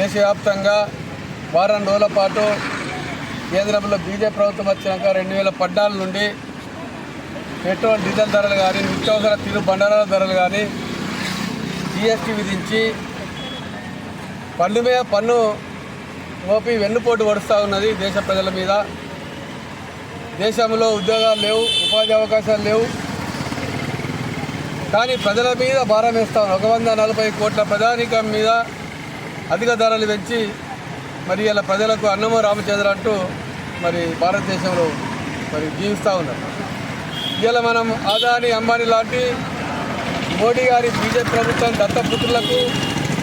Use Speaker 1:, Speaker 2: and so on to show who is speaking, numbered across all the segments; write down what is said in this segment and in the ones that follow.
Speaker 1: దేశవ్యాప్తంగా వారం రోజుల పాటు కేంద్రంలో బీజేపీ ప్రభుత్వం వచ్చినాక రెండు వేల పద్నాలుగు నుండి పెట్రోల్ డీజిల్ ధరలు కానీ నిత్యావసర తిరు బండారాల ధరలు కానీ జిఎస్టీ విధించి పన్ను మీద పన్ను మోపి వెన్నుపోటు పడుస్తూ ఉన్నది దేశ ప్రజల మీద. దేశంలో ఉద్యోగాలు లేవు ఉపాధి అవకాశాలు లేవు. కానీ ప్రజల మీద భారం వేస్తా ఒక వంద నలభై కోట్ల ప్రజానీకం మీద అధిక ధరలు పెంచి మరి ఇలా ప్రజలకు అన్నమో రామచంద్ర అంటూ మరి భారతదేశంలో మరి జీవిస్తూ ఉన్నారు. ఇలా మనం ఆదాని అంబానీ లాంటి మోడీ గారి బీజేపీ ప్రభుత్వం దత్తపుత్రులకు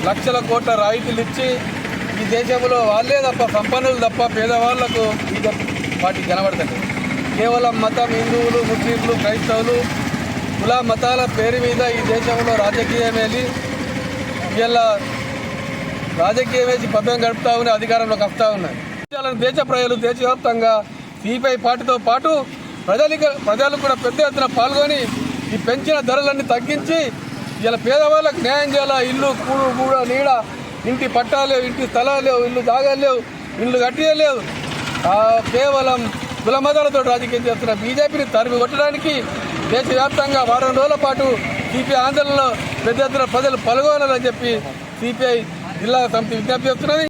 Speaker 1: లక్షల కోట్ల రాయితీలు ఇచ్చి ఈ దేశంలో వాళ్ళే తప్ప సంపన్నులు తప్ప పేదవాళ్ళకు బీజేపీ పార్టీ కనబడతలేదు. కేవలం మతం హిందువులు ముస్లింలు క్రైస్తవులు కుల మతాల పేరు మీద ఈ దేశంలో రాజకీయం వెళ్ళి ఇలా రాజకీయం వేసి పబ్బం గడుపుతా ఉన్నాయి అధికారంలోకి వస్తూ ఉన్నాయి దేశ ప్రజలు దేశవ్యాప్తంగా సిపిఐ పార్టీతో పాటు ప్రజలు ప్రజలు కూడా పెద్ద ఎత్తున పాల్గొని ఈ పెంచిన ధరలన్నీ తగ్గించి ఇలా పేదవాళ్ళకు న్యాయం చేయాలా? ఇల్లు కూడు గూడ నీడ ఇంటి పట్టాలు ఇంటి స్థలాలు లేవు ఇల్లు దాగాలేవు ఇల్లు కట్టియలేవు కేవలం కులమతాలతో రాజకీయం చేస్తున్న బీజేపీని తరిమి కొట్టడానికి దేశవ్యాప్తంగా వారం రోజుల పాటు సిపిఐ ఆందోళనలో పెద్ద ఎత్తున ప్రజలు పాల్గొనాలని చెప్పి సిపిఐ జిల్లా సమితి విజ్ఞప్తి చేస్తున్నది